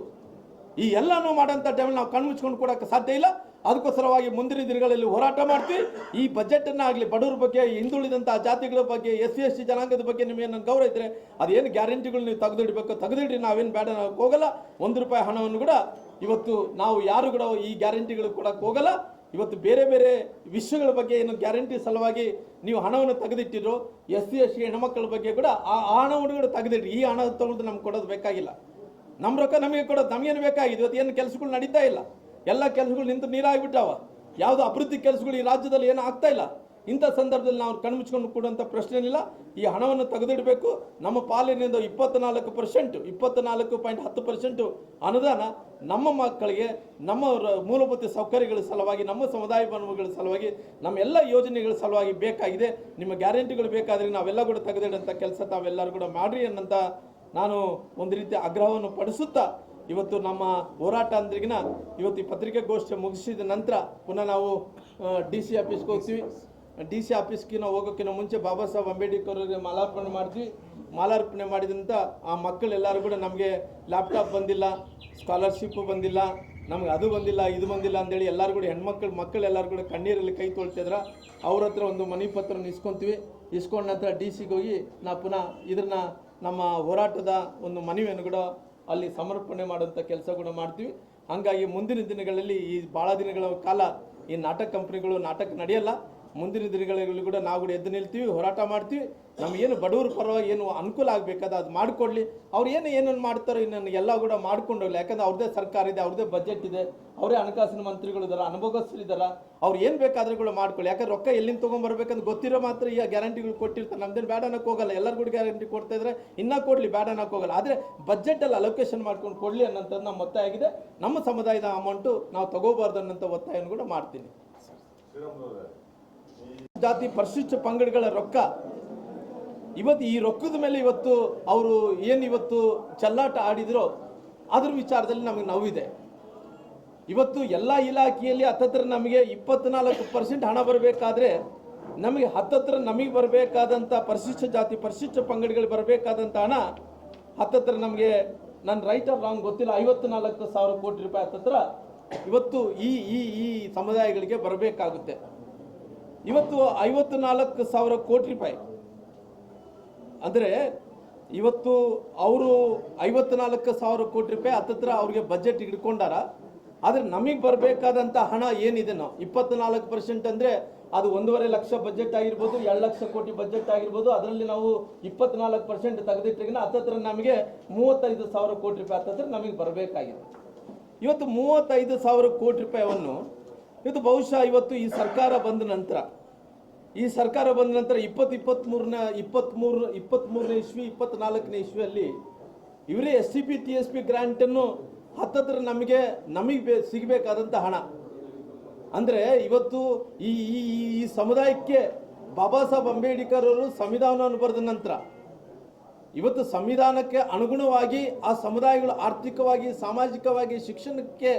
ಈ ಎಲ್ಲನೂ ಮಾಡೋಂಥ ಟೈಮಲ್ಲಿ ನಾವು ಕಣ್ಮುಚ್ಕೊಂಡು ಕೊಡೋಕ್ಕೆ ಸಾಧ್ಯ ಇಲ್ಲ. ಅದಕ್ಕೋಸ್ಕರವಾಗಿ ಮುಂದಿನ ದಿನಗಳಲ್ಲಿ ಹೋರಾಟ ಮಾಡ್ತೀವಿ. ಈ ಬಜೆಟನ್ನು ಆಗಲಿ ಬಡವರ ಬಗ್ಗೆ ಹಿಂದುಳಿದಂಥ ಜಾತಿಗಳ ಬಗ್ಗೆ ಎಸ್ ಸಿ ಎಸ್ ಟಿ ಜನಾಂಗದ ಬಗ್ಗೆ ನಿಮಗೆ ಗೌರವ ಇದ್ದರೆ ಅದೇನು ಗ್ಯಾರಂಟಿಗಳು ನೀವು ತೆಗೆದಿಡಬೇಕು? ತೆಗೆದಿಡ್ರಿ, ನಾವೇನು ಬೇಡ ಹೋಗಲ್ಲ. ಒಂದು ರೂಪಾಯಿ ಹಣವನ್ನು ಕೂಡ ಇವತ್ತು ನಾವು ಯಾರು ಕೂಡ ಈ ಗ್ಯಾರಂಟಿಗಳು ಕೊಡಕ್ಕೆ ಹೋಗಲ್ಲ. ಇವತ್ತು ಬೇರೆ ಬೇರೆ ವಿಷಯಗಳ ಬಗ್ಗೆ ಏನು ಗ್ಯಾರಂಟಿ ಸಲುವಾಗಿ ನೀವು ಹಣವನ್ನು ತೆಗೆದಿಟ್ಟಿರೋ ಎಸ್ ಸಿ, ಎಸ್ ಟಿ ಹೆಣ್ಮಕ್ಳ ಬಗ್ಗೆ ಕೂಡ ಆ ಆ ಹಣವನ್ನು ಕೂಡ ತೆಗೆದಿಟ್ಟು ಈ ಹಣ ತಗೊಂಡು ನಮ್ಗೆ ಕೊಡೋದು ಬೇಕಾಗಿಲ್ಲ. ನಮ್ಮ ರೊಕ್ಕ ನಮಗೆ ಕೊಡೋದು ನಮಗೇನು ಬೇಕಾಗಿದೆ ಇವತ್ತು ಏನು ಕೆಲಸಗಳು ನಡೀತಾ ಇಲ್ಲ. ಎಲ್ಲ ಕೆಲಸಗಳು ನಿಂತು ನೀರಾಗಿಬಿಟ್ಟಾವ. ಯಾವುದು ಅಭಿವೃದ್ಧಿ ಕೆಲಸಗಳು ಈ ರಾಜ್ಯದಲ್ಲಿ ಏನು ಆಗ್ತಾ ಇಲ್ಲ? ಇಂಥ ಸಂದರ್ಭದಲ್ಲಿ ನಾವು ಕಣ್ಮುಚ್ಕೊಂಡು ಕೊಡುವಂಥ ಪ್ರಶ್ನೆ ಏನಿಲ್ಲ ಈ ಹಣವನ್ನು ತೆಗೆದಿಡಬೇಕು. ನಮ್ಮ ಪಾಲಿನಿಂದ ಇಪ್ಪತ್ನಾಲ್ಕು ಪರ್ಸೆಂಟು ಇಪ್ಪತ್ನಾಲ್ಕು ಪಾಯಿಂಟ್ ಹತ್ತು ಪರ್ಸೆಂಟು ಅನುದಾನ ನಮ್ಮ ಮಕ್ಕಳಿಗೆ, ನಮ್ಮ ಮೂಲಭೂತ ಸೌಕರ್ಯಗಳ ಸಲುವಾಗಿ, ನಮ್ಮ ಸಮುದಾಯ ಭವನಗಳ ಸಲುವಾಗಿ, ನಮ್ಮ ಎಲ್ಲ ಯೋಜನೆಗಳ ಸಲುವಾಗಿ ಬೇಕಾಗಿದೆ. ನಿಮ್ಮ ಗ್ಯಾರಂಟಿಗಳು ಬೇಕಾದರೆ ನಾವೆಲ್ಲ ಕೂಡ ತೆಗೆದಿಡೋಂಥ ಕೆಲಸ ತಾವೆಲ್ಲರೂ ಕೂಡ ಮಾಡ್ರಿ ಅನ್ನಂಥ ನಾನು ಒಂದು ರೀತಿ ಆಗ್ರಹವನ್ನು ಪಡಿಸುತ್ತಾ, ಇವತ್ತು ನಮ್ಮ ಹೋರಾಟ ಅಂದ್ರಿಗಿನ ಇವತ್ತು ಈ ಪತ್ರಿಕಾಗೋಷ್ಠಿ ಮುಗಿಸಿದ ನಂತರ ಪುನಃ ನಾವು ಡಿ ಸಿ ಆಫೀಸ್ಗೆ ಹೋಗ್ತೀವಿ. ಡಿ ಸಿ ಆಫೀಸ್ಗಿನ ಹೋಗೋಕ್ಕಿಂತ ಮುಂಚೆ ಬಾಬಾ ಸಾಹೇಬ್ ಅಂಬೇಡ್ಕರ್ ಅವರಿಗೆ ಮಾಲಾರ್ಪಣೆ ಮಾಡಿದ್ವಿ. ಮಾಲಾರ್ಪಣೆ ಮಾಡಿದಂಥ ಆ ಮಕ್ಕಳೆಲ್ಲರೂ ಕೂಡ ನಮಗೆ ಲ್ಯಾಪ್ಟಾಪ್ ಬಂದಿಲ್ಲ ಸ್ಕಾಲರ್ಶಿಪ್ ಬಂದಿಲ್ಲ, ನಮ್ಗೆ ಅದು ಬಂದಿಲ್ಲ, ಇದು ಬಂದಿಲ್ಲ ಅಂತೇಳಿ ಎಲ್ಲರೂ ಕೂಡ ಹೆಣ್ಮಕ್ಳು, ಮಕ್ಕಳೆಲ್ಲರೂ ಕೂಡ ಕಣ್ಣೀರಲ್ಲಿ ಕೈ ತೊಳ್ತಿದ್ರ ಅವ್ರ ಹತ್ರ ಒಂದು ಮನೆ ಪತ್ರನ ಇಸ್ಕೊತೀವಿ. ಇಸ್ಕೊಂಡ ನಂತರ ಡಿ ಸಿಗೆ ಹೋಗಿ ನಾ ಪುನಃ ಇದನ್ನ ನಮ್ಮ ಹೋರಾಟದ ಒಂದು ಮನವಿಯನ್ನು ಕೂಡ ಅಲ್ಲಿ ಸಮರ್ಪಣೆ ಮಾಡುವಂಥ ಕೆಲಸ ಕೂಡ ಮಾಡ್ತೀವಿ. ಹಾಗಾಗಿ ಮುಂದಿನ ದಿನಗಳಲ್ಲಿ ಈ ಭಾಳ ದಿನಗಳ ಕಾಲ ಈ ನಾಟಕ ಕಂಪ್ನಿಗಳು ನಾಟಕ ನಡೆಯಲ್ಲ. ಮುಂದಿನ ದಿನಗಳಲ್ಲಿ ಕೂಡ ನಾವು ಕೂಡ ಎದ್ದು ನಿಲ್ತೀವಿ, ಹೋರಾಟ ಮಾಡ್ತೀವಿ. ನಮಗೇನು ಬಡವರು ಪರವಾಗಿ ಏನು ಅನುಕೂಲ ಆಗಬೇಕಾದ ಅದು ಮಾಡಿಕೊಡ್ಲಿ. ಅವ್ರು ಏನು ಏನೇನು ಮಾಡ್ತಾರೋ ಇನ್ನೊಂದು ಎಲ್ಲ ಕೂಡ ಮಾಡ್ಕೊಂಡು ಯಾಕಂದ್ರೆ ಅವ್ರದ್ದೇ ಸರ್ಕಾರ ಇದೆ, ಅವ್ರದ್ದೇ ಬಜೆಟ್ ಇದೆ. ಅವರೇ ಹಣಕಾಸಿನ ಮಂತ್ರಿಗಳು ಇದಾರೆ ಅನುಭವಸ್ಥರಿದ್ದಾರೆ ಅವ್ರು ಏನು ಬೇಕಾದ್ರೆ ಕೂಡ ಮಾಡ್ಕೊಳ್ಳಿ. ಯಾಕಂದ್ರೆ ರೊಕ್ಕ ಎಲ್ಲಿಂದ ತೊಗೊಂಬರ್ಬೇಕಂತ ಗೊತ್ತಿರೋ ಮಾತ್ರ ಈಗ ಗ್ಯಾರಂಟಿಗಳು ಕೊಟ್ಟಿರ್ತಾರೆ. ನಮ್ದೇನು ಬೇಡ ಅನ್ನೋಕೆ ಹೋಗಲ್ಲ. ಎಲ್ಲರಿಗೂ ಗ್ಯಾರಂಟಿ ಕೊಡ್ತಾ ಇದ್ರೆ. ಇನ್ನೂ ಕೊಡಲಿ ಬೇಡ ಅನ್ನೋಕೆ ಹೋಗಲ್ಲ. ಆದರೆ ಬಜೆಟಲ್ಲಿ ಅಲೋಕೇಶನ್ ಮಾಡ್ಕೊಂಡು ಕೊಡಲಿ ಅನ್ನೋಂಥದ್ದು ನಮ್ಮ ಒತ್ತಾಯ ಆಗಿದೆ. ನಮ್ಮ ಸಮುದಾಯದ ಅಮೌಂಟು ನಾವು ತಗೋಬಾರ್ದು ಅನ್ನೋಂಥ ಒತ್ತಾಯವನ್ನು ಕೂಡ ಮಾಡ್ತೀನಿ. ಜಾತಿ ಪರಿಶಿಷ್ಟ ಪಂಗಡಗಳ ರೊಕ್ಕ. ಇವತ್ತು ಈ ರೊಕ್ಕದ ಮೇಲೆ ಇವತ್ತು ಅವರು ಏನು ಇವತ್ತು ಚಲ್ಲಾಟ ಆಡಿದ್ರೋ ಅದ್ರ ವಿಚಾರದಲ್ಲಿ ನಮಗೆ ನೋವಿದೆ ಇವತ್ತು ಎಲ್ಲ ಇಲಾಖೆಯಲ್ಲಿ ಹತ್ತತ್ರ ನಮಗೆ ಇಪ್ಪತ್ನಾಲ್ಕು ಪರ್ಸೆಂಟ್ ಹಣ ಬರಬೇಕಾದ್ರೆ ನಮಗೆ ಹತ್ತತ್ರ ನಮಗೆ ಬರಬೇಕಾದಂಥ ಪರಿಶಿಷ್ಟ ಜಾತಿ ಪರಿಶಿಷ್ಟ ಪಂಗಡಗಳು ಬರಬೇಕಾದಂಥ ಹಣ ಹತ್ತತ್ರ ನಮಗೆ ನನ್ನ ರೈಟ್ ಆರ್ ರಾಂಗ್ ಗೊತ್ತಿಲ್ಲ ಐವತ್ತು ನಾಲ್ಕು ಸಾವಿರ ಕೋಟಿ ರೂಪಾಯಿ ಹತ್ತತ್ರ ಇವತ್ತು ಈ ಈ ಈ ಸಮುದಾಯಗಳಿಗೆ ಬರಬೇಕಾಗುತ್ತೆ. ಇವತ್ತು ಐವತ್ತು ನಾಲ್ಕು ಸಾವಿರ ಕೋಟಿ ರೂಪಾಯಿ. ಅಂದರೆ ಇವತ್ತು ಅವರು ಐವತ್ನಾಲ್ಕು ಸಾವಿರ ಕೋಟಿ ರೂಪಾಯಿ ಹತ್ತತ್ರ ಅವ್ರಿಗೆ ಬಜೆಟ್ ಹಿಡ್ಕೊಂಡಾರ. ಆದರೆ ನಮಗೆ ಬರಬೇಕಾದಂಥ ಹಣ ಏನಿದೆ ನಾವು? ಇಪ್ಪತ್ನಾಲ್ಕು ಪರ್ಸೆಂಟ್ ಅಂದರೆ ಅದು ಒಂದೂವರೆ ಲಕ್ಷ ಬಜೆಟ್ ಆಗಿರ್ಬೋದು, ಎರಡು ಲಕ್ಷ ಕೋಟಿ ಬಜೆಟ್ ಆಗಿರ್ಬೋದು, ಅದರಲ್ಲಿ ನಾವು ಇಪ್ಪತ್ನಾಲ್ಕು ಪರ್ಸೆಂಟ್ ತೆಗೆದಿಟ್ಟಿಗಿನ ಹತ್ತತ್ರ ನಮಗೆ ಮೂವತ್ತೈದು ಸಾವಿರ ಕೋಟಿ ರೂಪಾಯಿ ಹತ್ತತ್ರ ನಮಗೆ ಬರಬೇಕಾಗಿದೆ. ಇವತ್ತು ಮೂವತ್ತೈದು ಸಾವಿರ ಕೋಟಿ ರೂಪಾಯಿಯನ್ನು, ಇದು ಬಹುಶಃ ಇವತ್ತು ಈ ಸರ್ಕಾರ ಬಂದ ನಂತರ ಈ ಸರ್ಕಾರ ಬಂದ ನಂತರ ಇಪ್ಪತ್ತು ಇಪ್ಪತ್ತ್ಮೂರನ ಇಪ್ಪತ್ತ್ಮೂರು ಇಪ್ಪತ್ತ್ಮೂರನೇ ಇಸ್ವಿ, ಇಪ್ಪತ್ನಾಲ್ಕನೇ ಇಸ್ವಿಯಲ್ಲಿ ಇವರೇ S C P T S P ಗ್ರ್ಯಾಂಟನ್ನು ಹತ್ತತ್ರ ನಮಗೆ ನಮಗೆ ಬೇ ಸಿಗಬೇಕಾದಂಥ ಹಣ. ಅಂದರೆ ಇವತ್ತು ಈ, ಈ- ಈ ಸಮುದಾಯಕ್ಕೆ ಬಾಬಾ ಸಾಹೇಬ್ ಅಂಬೇಡ್ಕರ್ ಅವರು ಸಂವಿಧಾನವನ್ನು ಬರೆದ ನಂತರ ಇವತ್ತು ಸಂವಿಧಾನಕ್ಕೆ ಅನುಗುಣವಾಗಿ ಆ ಸಮುದಾಯಗಳು ಆರ್ಥಿಕವಾಗಿ, ಸಾಮಾಜಿಕವಾಗಿ, ಶಿಕ್ಷಣಕ್ಕೆ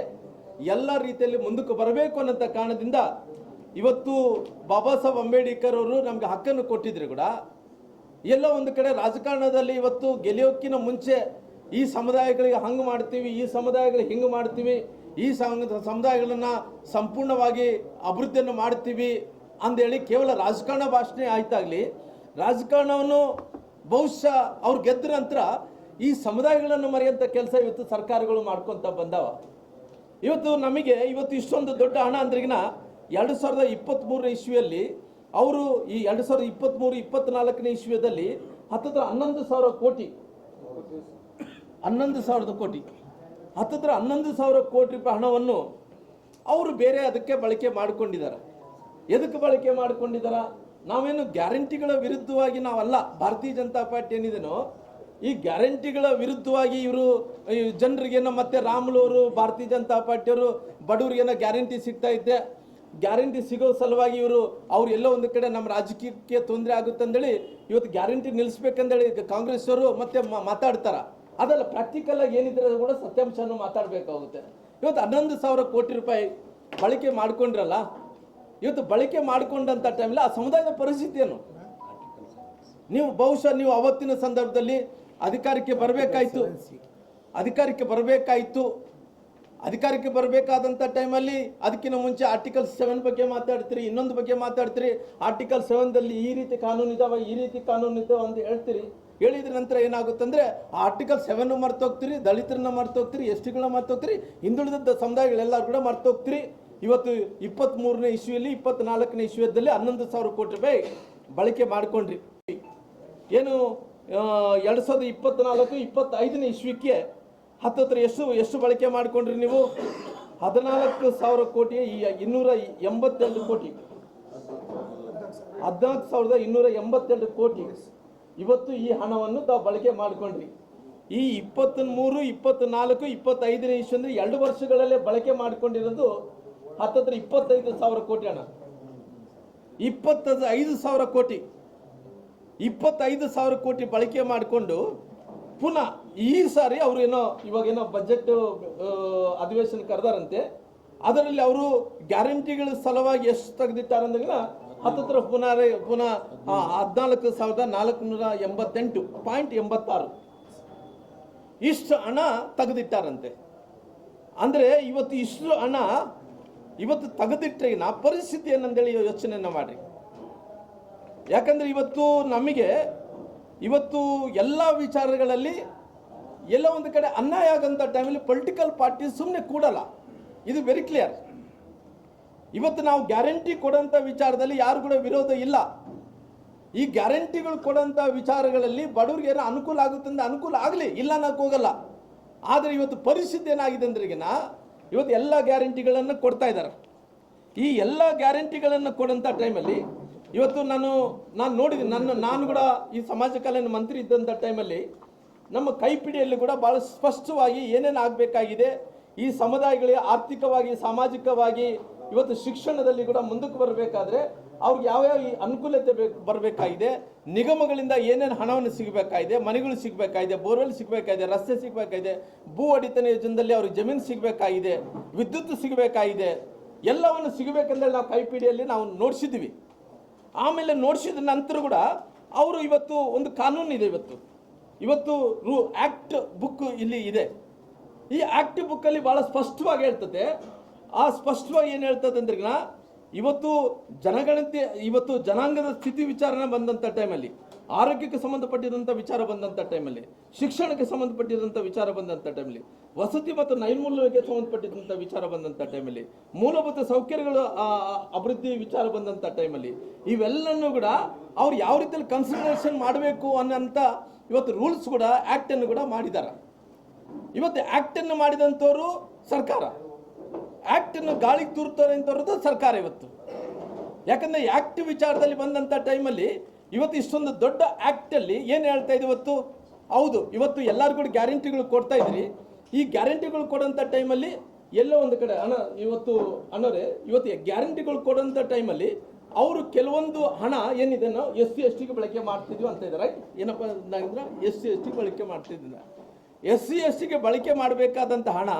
ಎಲ್ಲ ರೀತಿಯಲ್ಲಿ ಮುಂದಕ್ಕೆ ಬರಬೇಕು ಅನ್ನೋಂಥ ಕಾರಣದಿಂದ ಇವತ್ತು ಬಾಬಾ ಸಾಹೇಬ್ ಅಂಬೇಡ್ಕರ್ ಅವರು ನಮಗೆ ಹಕ್ಕನ್ನು ಕೊಟ್ಟಿದ್ರು ಕೂಡ. ಎಲ್ಲೋ ಒಂದು ಕಡೆ ರಾಜಕಾರಣದಲ್ಲಿ ಇವತ್ತು ಗೆಳೆಯೋಕ್ಕಿಂತ ಮುಂಚೆ ಈ ಸಮುದಾಯಗಳಿಗೆ ಹಂಗೆ ಮಾಡ್ತೀವಿ, ಈ ಸಮುದಾಯಗಳಿಗೆ ಹಿಂಗೆ ಮಾಡ್ತೀವಿ, ಈ ಸಮುದಾಯಗಳನ್ನು ಸಂಪೂರ್ಣವಾಗಿ ಅಭಿವೃದ್ಧಿಯನ್ನು ಮಾಡ್ತೀವಿ ಅಂದೇಳಿ ಕೇವಲ ರಾಜಕಾರಣ ಭಾಷಣೆ ಆಯ್ತಾಗಲಿ, ರಾಜಕಾರಣವನ್ನು ಬಹುಶಃ ಅವ್ರು ಗೆದ್ದ ನಂತರ ಈ ಸಮುದಾಯಗಳನ್ನು ಮರೆಯುವಂಥ ಕೆಲಸ ಇವತ್ತು ಸರ್ಕಾರಗಳು ಮಾಡ್ಕೊತ ಬಂದವ. ಇವತ್ತು ನಮಗೆ ಇವತ್ತು ಇಷ್ಟೊಂದು ದೊಡ್ಡ ಹಣ ಅಂದ್ರಿಗಿನ ಎರಡು ಸಾವಿರದ ಇಪ್ಪತ್ತ್ಮೂರನೇ ಇಸ್ವಿಯಲ್ಲಿ ಅವರು ಈ ಎರಡು ಸಾವಿರದ ಇಪ್ಪತ್ತ್ಮೂರು ಇಪ್ಪತ್ತ್ನಾಲ್ಕನೇ ಇಸ್ವಿಯದಲ್ಲಿ ಹತ್ತತ್ರ ಹನ್ನೊಂದು ಸಾವಿರ ಕೋಟಿ, ಹನ್ನೊಂದು ಸಾವಿರದ ಕೋಟಿ, ಹತ್ತತ್ರ ಹನ್ನೊಂದು ಸಾವಿರ ಕೋಟಿ ರೂಪಾಯಿ ಹಣವನ್ನು ಅವರು ಬೇರೆ ಅದಕ್ಕೆ ಬಳಕೆ ಮಾಡಿಕೊಂಡಿದ್ದಾರೆ. ಎದಕ್ಕೆ ಬಳಕೆ ಮಾಡಿಕೊಂಡಿದ್ದಾರ? ನಾವೇನು ಗ್ಯಾರಂಟಿಗಳ ವಿರುದ್ಧವಾಗಿ ನಾವಲ್ಲ, ಭಾರತೀಯ ಜನತಾ ಪಾರ್ಟಿ ಏನಿದೆನೋ, ಈ ಗ್ಯಾರಂಟಿಗಳ ವಿರುದ್ಧವಾಗಿ ಇವರು ಜನರಿಗೇನೋ ಮತ್ತೆ ರಾಮುಲು ಭಾರತೀಯ ಜನತಾ ಪಾರ್ಟಿಯವರು ಬಡವರಿಗೇನೋ ಗ್ಯಾರಂಟಿ ಸಿಗ್ತಾ ಇದ್ದೆ ಗ್ಯಾರಂಟಿ ಸಿಗೋ ಸಲುವಾಗಿ ಇವರು, ಅವ್ರು ಎಲ್ಲೋ ಒಂದು ಕಡೆ ನಮ್ಮ ರಾಜಕೀಯಕ್ಕೆ ತೊಂದರೆ ಆಗುತ್ತೆ ಅಂದೇಳಿ ಇವತ್ತು ಗ್ಯಾರಂಟಿ ನಿಲ್ಲಿಸ್ಬೇಕಂದೇಳಿ ಕಾಂಗ್ರೆಸ್ ಅವರು ಮತ್ತೆ ಮಾತಾಡ್ತಾರ. ಅದಲ್ಲ ಪ್ರಾಕ್ಟಿಕಲ್ ಆಗಿ ಏನಿದ್ರೆ ಕೂಡ ಸತ್ಯಾಂಶನೂ ಮಾತಾಡಬೇಕಾಗುತ್ತೆ. ಇವತ್ತು ಹನ್ನೊಂದು ಸಾವಿರ ಕೋಟಿ ರೂಪಾಯಿ ಬಳಕೆ ಮಾಡ್ಕೊಂಡ್ರಲ್ಲ, ಇವತ್ತು ಬಳಕೆ ಮಾಡಿಕೊಂಡಂಥ ಟೈಮಲ್ಲಿ ಆ ಸಮುದಾಯದ ಪರಿಸ್ಥಿತಿ ಏನು? ನೀವು ಬಹುಶಃ ನೀವು ಅವತ್ತಿನ ಸಂದರ್ಭದಲ್ಲಿ ಅಧಿಕಾರಕ್ಕೆ ಬರಬೇಕಾಯಿತು. ಅಧಿಕಾರಕ್ಕೆ ಬರಬೇಕಾಯ್ತು. ಅಧಿಕಾರಕ್ಕೆ ಬರಬೇಕಾದಂಥ ಟೈಮಲ್ಲಿ ಅದಕ್ಕಿಂತ ಮುಂಚೆ ಆರ್ಟಿಕಲ್ ಸೆವೆನ್ ಬಗ್ಗೆ ಮಾತಾಡ್ತೀರಿ, ಇನ್ನೊಂದು ಬಗ್ಗೆ ಮಾತಾಡ್ತೀರಿ. ಆರ್ಟಿಕಲ್ ಸೆವೆನ್ದಲ್ಲಿ ಈ ರೀತಿ ಕಾನೂನು ಇದಾವೆ, ಈ ರೀತಿ ಕಾನೂನು ಇದಾವೆ ಅಂತ ಹೇಳ್ತೀರಿ. ಹೇಳಿದ ನಂತರ ಏನಾಗುತ್ತಂದ್ರೆ ಆ ಆರ್ಟಿಕಲ್ ಸೆವೆನ್ ಮರ್ತೋಗ್ತೀರಿ ದಲಿತರನ್ನ ಮರ್ತೋಗ್ತೀರಿ ಎಸ್ ಟಿಗಳನ್ನ ಮರ್ತೋಗ್ತೀರಿ ಹಿಂದುಳಿದ ಸಮುದಾಯಗಳೆಲ್ಲರೂ ಕೂಡ ಮರ್ತೋಗ್ತೀರಿ ಇವತ್ತು ಇಪ್ಪತ್ತ್ಮೂರನೇ ಇಸ್ವಿಯಲ್ಲಿ, ಇಪ್ಪತ್ನಾಲ್ಕನೇ ಇಸ್ವಿಯಲ್ಲಿ ಹನ್ನೊಂದು ಸಾವಿರ ಕೋಟಿ ರೂಪಾಯಿ ಬಳಕೆ ಮಾಡ್ಕೊಂಡ್ರಿ. ಏನು ಎರಡು ಸಾವಿರದ ಇಪ್ಪತ್ನಾಲ್ಕು, ಇಪ್ಪತ್ತೈದನೇ ಇಸ್ವಿಕ್ಕೆ ಹತ್ತತ್ರ ಎಷ್ಟು ಎಷ್ಟು ಬಳಕೆ ಮಾಡಿಕೊಂಡ್ರಿ ನೀವು? ಹದಿನಾಲ್ಕು ಸಾವಿರ ಕೋಟಿ ಇನ್ನೂರ ಎಂಬತ್ತೆರಡು ಕೋಟಿ. ಹದಿನಾಲ್ಕು ಸಾವಿರದ ಇನ್ನೂರ ಎಂಬತ್ತೆರಡು ಕೋಟಿ. ಇವತ್ತು ಈ ಹಣವನ್ನು ತಾವು ಬಳಕೆ ಮಾಡಿಕೊಂಡ್ರಿ. ಈ ಇಪ್ಪತ್ತ್ಮೂರು, ಇಪ್ಪತ್ತ್ನಾಲ್ಕು, ಇಪ್ಪತ್ತೈದನೇ ಇಸ್ವಿ ಅಂದರೆ ಎರಡು ವರ್ಷಗಳಲ್ಲೇ ಬಳಕೆ ಮಾಡಿಕೊಂಡಿರೋದು ಹತ್ತತ್ರ ಇಪ್ಪತ್ತೈದು ಸಾವಿರ ಕೋಟಿ ಹಣ ಇಪ್ಪತ್ತೈದು ಸಾವಿರ ಕೋಟಿ. ಇಪ್ಪತ್ತೈದು ಸಾವಿರ ಕೋಟಿ ಬಳಕೆ ಮಾಡಿಕೊಂಡು ಪುನಃ ಈ ಸಾರಿ ಅವರು ಏನೋ ಇವಾಗೇನೋ ಬಜೆಟ್ ಅಧಿವೇಶನ ಕರೆದಾರಂತೆ, ಅದರಲ್ಲಿ ಅವರು ಗ್ಯಾರಂಟಿಗಳ ಸಲುವಾಗಿ ಎಷ್ಟು ತೆಗೆದಿಟ್ಟಾರಂದ್ರೆ ಹತ್ತತ್ರ ಪುನಃ ಪುನಃ ಹದಿನಾಲ್ಕು ಸಾವಿರದ ನಾಲ್ಕುನೂರ ಎಂಬತ್ತೆಂಟು ಪಾಯಿಂಟ್ ಎಂಬತ್ತಾರು. ಇಷ್ಟು ಹಣ ತೆಗೆದಿಟ್ಟಾರಂತೆ. ಅಂದರೆ ಇವತ್ತು ಇಷ್ಟು ಹಣ ಇವತ್ತು ತೆಗೆದಿಟ್ಟರೆ ನಾ ಪರಿಸ್ಥಿತಿ ಏನಂದೇಳಿ ಯೋಚನೆಯನ್ನು ಮಾಡಿರಿ. ಯಾಕಂದ್ರೆ ಇವತ್ತು ನಮಗೆ ಇವತ್ತು ಎಲ್ಲ ವಿಚಾರಗಳಲ್ಲಿ ಎಲ್ಲ ಒಂದು ಕಡೆ ಅನ್ಯಾಯ ಆಗಂತ ಟೈಮಲ್ಲಿ ಪೊಲಿಟಿಕಲ್ ಪಾರ್ಟಿ ಸುಮ್ಮನೆ ಕೂಡಲ್ಲ. ಇದು ವೆರಿ ಕ್ಲಿಯರ್ ಇವತ್ತು ನಾವು ಗ್ಯಾರಂಟಿ ಕೊಡೋಂಥ ವಿಚಾರದಲ್ಲಿ ಯಾರು ಕೂಡ ವಿರೋಧ ಇಲ್ಲ. ಈ ಗ್ಯಾರಂಟಿಗಳು ಕೊಡೋಂಥ ವಿಚಾರಗಳಲ್ಲಿ ಬಡವರಿಗೆ ಏನೋ ಅನುಕೂಲ ಆಗುತ್ತೆ ಅಂದರೆ ಅನುಕೂಲ ಆಗಲಿ, ಇಲ್ಲ ಅನ್ನೋಕೆ ಹೋಗಲ್ಲ. ಆದರೆ ಇವತ್ತು ಪರಿಸ್ಥಿತಿ ಏನಾಗಿದೆ ಅಂದ್ರಿಗಿನ, ಇವತ್ತು ಎಲ್ಲ ಗ್ಯಾರಂಟಿಗಳನ್ನು ಕೊಡ್ತಾ ಇದ್ದಾರೆ ಈ ಎಲ್ಲ ಗ್ಯಾರಂಟಿಗಳನ್ನು ಕೊಡೋಂಥ ಟೈಮಲ್ಲಿ ಇವತ್ತು ನಾನು ನಾನು ನೋಡಿದ್ದೀನಿ ನನ್ನ, ನಾನು ಕೂಡ ಈ ಸಮಾಜ ಕಲ್ಯಾಣ ಮಂತ್ರಿ ಇದ್ದಂಥ ಟೈಮಲ್ಲಿ ನಮ್ಮ ಕೈಪಿಡಿಯಲ್ಲಿ ಕೂಡ ಭಾಳ ಸ್ಪಷ್ಟವಾಗಿ ಏನೇನು ಆಗಬೇಕಾಗಿದೆ, ಈ ಸಮುದಾಯಗಳಿಗೆ ಆರ್ಥಿಕವಾಗಿ, ಸಾಮಾಜಿಕವಾಗಿ ಇವತ್ತು ಶಿಕ್ಷಣದಲ್ಲಿ ಕೂಡ ಮುಂದಕ್ಕೆ ಬರಬೇಕಾದ್ರೆ ಅವ್ರಿಗೆ ಯಾವ್ಯಾವ ಈ ಅನುಕೂಲತೆ ಬೇಕು ಬರಬೇಕಾಗಿದೆ, ನಿಗಮಗಳಿಂದ ಏನೇನು ಹಣವನ್ನು ಸಿಗಬೇಕಾಗಿದೆ, ಮನೆಗಳು ಸಿಗಬೇಕಾಗಿದೆ, ಬೋರ್ವೆಲ್ ಸಿಗಬೇಕಾಗಿದೆ, ರಸ್ತೆ ಸಿಗಬೇಕಾಗಿದೆ, ಭೂ ಅಡಿತನ ಯೋಜನೆಯಲ್ಲಿ ಅವ್ರಿಗೆ ಜಮೀನು ಸಿಗಬೇಕಾಗಿದೆ, ವಿದ್ಯುತ್ ಸಿಗಬೇಕಾಗಿದೆ, ಎಲ್ಲವನ್ನು ಸಿಗಬೇಕಂದ್ರೆ ನಾವು ಕೈಪಿಡಿಯಲ್ಲಿ ನಾವು ನೋಡಿಸಿದ್ವಿ ಆಮೇಲೆ ನೋಡಿಸಿದ ನಂತರ ಕೂಡ ಅವರು ಇವತ್ತು ಒಂದು ಕಾನೂನು ಇದೆ ಇವತ್ತು. ಇವತ್ತು ರೂ ಆ್ಯಕ್ಟ್ ಬುಕ್ ಇಲ್ಲಿ ಇದೆ. ಈ ಆ್ಯಕ್ಟ್ ಬುಕ್ಕಲ್ಲಿ ಭಾಳ ಸ್ಪಷ್ಟವಾಗಿ ಹೇಳ್ತದೆ. ಆ ಸ್ಪಷ್ಟವಾಗಿ ಏನು ಹೇಳ್ತದೆ ಅಂದ್ರೆ ಇವತ್ತು ಜನಗಣತಿ, ಇವತ್ತು ಜನಾಂಗದ ಸ್ಥಿತಿ ವಿಚಾರಣೆ ಬಂದಂಥ ಟೈಮಲ್ಲಿ ಆರೋಗ್ಯಕ್ಕೆ ಸಂಬಂಧಪಟ್ಟಿದಂಥ ವಿಚಾರ ಬಂದಂಥ ಟೈಮಲ್ಲಿ ಶಿಕ್ಷಣಕ್ಕೆ ಸಂಬಂಧಪಟ್ಟಿದಂಥ ವಿಚಾರ ಬಂದಂಥ ಟೈಮಲ್ಲಿ ವಸತಿ ಮತ್ತು ನೈರ್ಮೂಲ್ಯಕ್ಕೆ ಸಂಬಂಧಪಟ್ಟಿದಂಥ ವಿಚಾರ ಬಂದಂಥ ಟೈಮಲ್ಲಿ ಮೂಲಭೂತ ಸೌಕರ್ಯಗಳು ಅಭಿವೃದ್ಧಿ ವಿಚಾರ ಬಂದಂಥ ಟೈಮಲ್ಲಿ ಇವೆಲ್ಲನೂ ಕೂಡ ಅವ್ರು ಯಾವ ರೀತಿಯಲ್ಲಿ ಕನ್ಸಿಡರೇಷನ್ ಮಾಡಬೇಕು ಅನ್ನೋಂಥ ಇವತ್ತು ರೂಲ್ಸ್ ಕೂಡ ಆ್ಯಕ್ಟನ್ನು ಕೂಡ ಮಾಡಿದ್ದಾರೆ ಇವತ್ತು ಆ್ಯಕ್ಟನ್ನು ಮಾಡಿದಂಥವರು ಸರ್ಕಾರ. ಆ್ಯಕ್ಟನ್ನು ಗಾಳಿಗೆ ತೂರ್ತಾರೆ ಅಂತವ್ರದ್ದು ಸರ್ಕಾರ ಇವತ್ತು. ಯಾಕಂದ್ರೆ ಆ್ಯಕ್ಟ್ ವಿಚಾರದಲ್ಲಿ ಬಂದಂಥ ಟೈಮಲ್ಲಿ ಇವತ್ತು ಇಷ್ಟೊಂದು ದೊಡ್ಡ ಆ್ಯಕ್ಟಲ್ಲಿ ಏನು ಹೇಳ್ತಾ ಇದೆ ಇವತ್ತು? ಹೌದು, ಇವತ್ತು ಎಲ್ಲರಿಗೂ ಗ್ಯಾರಂಟಿಗಳು ಕೊಡ್ತಾ ಇದ್ರಿ. ಈ ಗ್ಯಾರಂಟಿಗಳು ಕೊಡೋಂಥ ಟೈಮಲ್ಲಿ ಎಲ್ಲೋ ಒಂದು ಕಡೆ ಹಣ ಇವತ್ತು ಅಣ್ಣವ್ರೆ ಇವತ್ತು ಗ್ಯಾರಂಟಿಗಳು ಕೊಡೋಂಥ ಟೈಮಲ್ಲಿ ಅವರು ಕೆಲವೊಂದು ಹಣ ಏನಿದೆ ನಾವು ಎಸ್ ಸಿ, ಎಸ್ ಟಿಗೆ ಬಳಕೆ ಮಾಡ್ತಿದ್ವಿ ಅಂತ ಇದ್ದಾರೆ ಏನಪ್ಪ ಅಂದ್ರೆ ಎಸ್ ಸಿ, ಎಸ್ ಟಿ ಬಳಕೆ ಮಾಡ್ತಿದ್ದ ಎಸ್ ಸಿ, ಎಸ್ ಟಿಗೆ ಬಳಕೆ ಮಾಡಬೇಕಾದಂಥ ಹಣ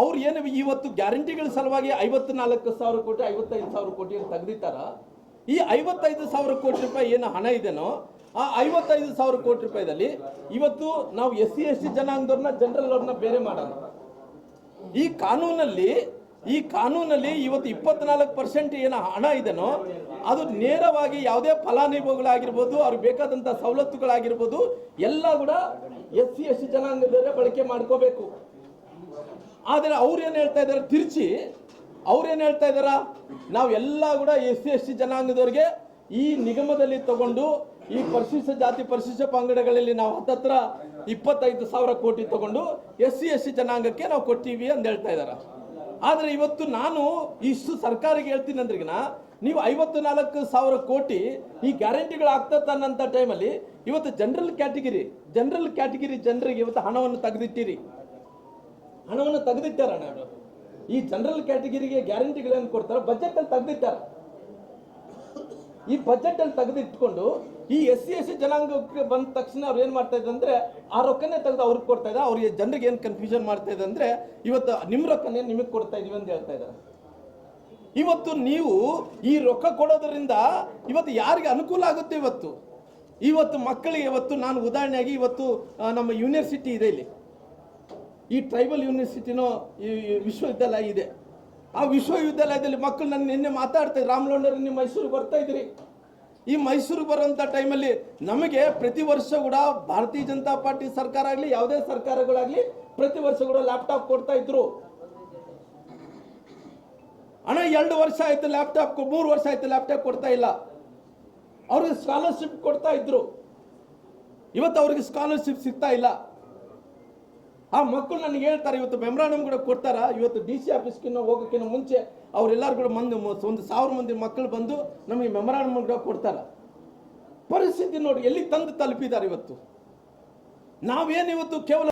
ಅವ್ರು ಏನು ಇವತ್ತು ಗ್ಯಾರಂಟಿಗಳ ಸಲುವಾಗಿ ಐವತ್ತು ನಾಲ್ಕು ಸಾವಿರ ಕೋಟಿ, ಐವತ್ತೈದು ಸಾವಿರ ಕೋಟಿ ತೆಗೆದಿತ್ತಾರ ಈ ಐವತ್ತೈದು ಸಾವಿರ ಕೋಟಿ ರೂಪಾಯಿ ಏನು ಹಣ ಇದೆನೋ, ಆ ಐವತ್ತೈದು ಸಾವಿರ ಕೋಟಿ ರೂಪಾಯಿದಲ್ಲಿ ಇವತ್ತು ನಾವು ಎಸ್ ಸಿ ಎಸ್ ಸಿ ಜನಾಂಗದವ್ರನ್ನ, ಜನರಲ್ ಅವ್ರನ್ನ ಬೇರೆ ಮಾಡೋಣ. ಈ ಕಾನೂನಲ್ಲಿ ಈ ಕಾನೂನಲ್ಲಿ ಇವತ್ತು ಇಪ್ಪತ್ನಾಲ್ಕು ಪರ್ಸೆಂಟ್ ಏನು ಹಣ ಇದೆನೋ, ಅದು ನೇರವಾಗಿ ಯಾವುದೇ ಫಲಾನುಭವಿಗಳಾಗಿರ್ಬೋದು ಅವ್ರಿಗೆ ಬೇಕಾದಂಥ ಸವಲತ್ತುಗಳಾಗಿರ್ಬೋದು, ಎಲ್ಲ ಕೂಡ ಎಸ್ ಸಿ ಎಸ್ ಸಿ ಜನಾಂಗದವರೇ ಬಳಕೆ ಮಾಡ್ಕೋಬೇಕು. ಆದರೆ ಅವ್ರು ಏನು ಹೇಳ್ತಾ ಇದ್ದಾರೆ, ತಿರ್ಚಿ ಅವ್ರೇನು ಹೇಳ್ತಾ ಇದ್ದಾರ ನಾವೆಲ್ಲ ಕೂಡ ಎಸ್ ಸಿ, ಎಸ್ ಟಿ ಜನಾಂಗದವ್ರಿಗೆ ಈ ನಿಗಮದಲ್ಲಿ ತಗೊಂಡು ಈ ಪರಿಶಿಷ್ಟ ಜಾತಿ, ಪರಿಶಿಷ್ಟ ಪಂಗಡಗಳಲ್ಲಿ ನಾವು ಹತ್ತತ್ರ ಇಪ್ಪತ್ತೈದು ಸಾವಿರ ಕೋಟಿ ತಗೊಂಡು ಎಸ್ ಸಿ, ಎಸ್ ಟಿ ಜನಾಂಗಕ್ಕೆ ನಾವು ಕೊಟ್ಟಿವಿ ಅಂತ ಹೇಳ್ತಾ ಇದ್ದಾರೆ ಆದರೆ ಇವತ್ತು ನಾನು ಇಷ್ಟು ಸರ್ಕಾರಕ್ಕೆ ಹೇಳ್ತೀನಿ ಅಂದ್ರಿಗಿನ, ನೀವು ಐವತ್ತು ನಾಲ್ಕು ಸಾವಿರ ಕೋಟಿ ಈ ಗ್ಯಾರಂಟಿಗಳು ಆಗ್ತದೆ ಅನ್ನೋಂಥ ಟೈಮಲ್ಲಿ ಇವತ್ತು ಜನರಲ್ ಕ್ಯಾಟಗಿರಿ ಜನರಲ್ ಕ್ಯಾಟಗಿರಿ ಜನರಿಗೆ ಇವತ್ತು ಹಣವನ್ನು ತೆಗೆದಿಟ್ಟಿರಿ. ಹಣವನ್ನು ತೆಗೆದಿಟ್ಟಾರ ಅಣ್ಣ ಇವರು. ಈ ಜನರಲ್ ಕ್ಯಾಟಗರಿಗೆ ಗ್ಯಾರಂಟಿಗಳನ್ನು ಕೊಡ್ತಾರೆ ಬಜೆಟ್ ಅಲ್ಲಿ ತೆಗೆದಿಟ್ಟಾರ. ಈ ಬಜೆಟ್ ಅಲ್ಲಿ ತೆಗೆದಿಟ್ಕೊಂಡು ಈ ಎಸ್ ಸಿ ಎಸ್ ಸಿ ಜನಾಂಗಕ್ಕೆ ಬಂದ ತಕ್ಷಣ ಅವ್ರು ಏನು ಮಾಡ್ತಾ ಇದ್ದಾರೆ ಅಂದ್ರೆ, ಆ ರೊಕ್ಕನೇ ತೆಗೆದು ಅವ್ರಿಗೆ ಕೊಡ್ತಾ ಇದ್ದಾರೆ. ಅವ್ರಿಗೆ ಜನರಿಗೆ ಏನು ಕನ್ಫ್ಯೂಷನ್ ಮಾಡ್ತಾ ಇದೆ ಅಂದ್ರೆ, ಇವತ್ತು ನಿಮ್ಮ ರೊಕ್ಕನೇ ನಿಮಗೆ ಕೊಡ್ತಾ ಇದೀವಿ ಅಂತ ಹೇಳ್ತಾ ಇದ್ದಾರೆ. ಇವತ್ತು ನೀವು ಈ ರೊಕ್ಕ ಕೊಡೋದ್ರಿಂದ ಇವತ್ತು ಯಾರಿಗೆ ಅನುಕೂಲ ಆಗುತ್ತೆ ಇವತ್ತು? ಇವತ್ತು ಮಕ್ಕಳಿಗೆ ಇವತ್ತು ನಾನು ಉದಾಹರಣೆಯಾಗಿ ಇವತ್ತು ನಮ್ಮ ಯೂನಿವರ್ಸಿಟಿ ಇದೆ ಇಲ್ಲಿ. ಈ ಟ್ರೈಬಲ್ ಯೂನಿವರ್ಸಿಟಿನೋ ಈ ವಿಶ್ವವಿದ್ಯಾಲಯ ಇದೆ. ಆ ವಿಶ್ವವಿದ್ಯಾಲಯದಲ್ಲಿ ಮಕ್ಕಳು ನನ್ನ ನಿನ್ನೆ ಮಾತಾಡ್ತಾ ಇದ್ರು. ರಾಮಲೋಂಡರ್, ನೀವು ಮೈಸೂರಿಗೆ ಬರ್ತಾ ಇದ್ದೀರಿ. ಈ ಮೈಸೂರಿಗೆ ಬರುವಂಥ ಟೈಮಲ್ಲಿ ನಮಗೆ ಪ್ರತಿ ವರ್ಷ ಕೂಡ ಭಾರತೀಯ ಜನತಾ ಪಾರ್ಟಿ ಸರ್ಕಾರ ಆಗಲಿ, ಯಾವುದೇ ಸರ್ಕಾರಗಳಾಗಲಿ ಪ್ರತಿ ವರ್ಷ ಕೂಡ ಲ್ಯಾಪ್ಟಾಪ್ ಕೊಡ್ತಾ ಇದ್ರು. ಹಣ ಎರಡು ವರ್ಷ ಆಯ್ತು ಲ್ಯಾಪ್ಟಾಪ್ ಮೂರು ವರ್ಷ ಆಯ್ತು ಲ್ಯಾಪ್ಟಾಪ್ ಕೊಡ್ತಾ ಇಲ್ಲ. ಅವ್ರಿಗೆ ಸ್ಕಾಲರ್ಶಿಪ್ ಕೊಡ್ತಾ ಇದ್ರು. ಇವತ್ತು ಅವ್ರಿಗೆ ಸ್ಕಾಲರ್ಶಿಪ್ ಸಿಗ್ತಾ ಇಲ್ಲ. ಆ ಮಕ್ಕಳು ನನಗೆ ಹೇಳ್ತಾರೆ, ಇವತ್ತು ಮೆಮ್ರಾಂಡಮ್ ಕೂಡ ಕೊಡ್ತಾರ, ಇವತ್ತು ಡಿ ಸಿ ಆಫೀಸ್ಗಿನ್ನ ಹೋಗೋಕ್ಕಿಂತ ಮುಂಚೆ ಅವರೆಲ್ಲರೂ ಕೂಡ ಮಂದಿ ಒಂದು ಸಾವಿರ ಮಂದಿ ಮಕ್ಕಳು ಬಂದು ನಮಗೆ ಮೆಮ್ರಾಂಡಮ್ ಕೂಡ ಕೊಡ್ತಾರ. ಪರಿಸ್ಥಿತಿ ನೋಡಿ, ಎಲ್ಲಿ ತಂದು ತಲುಪಿದ್ದಾರೆ ಇವತ್ತು? ನಾವೇನು ಇವತ್ತು ಕೇವಲ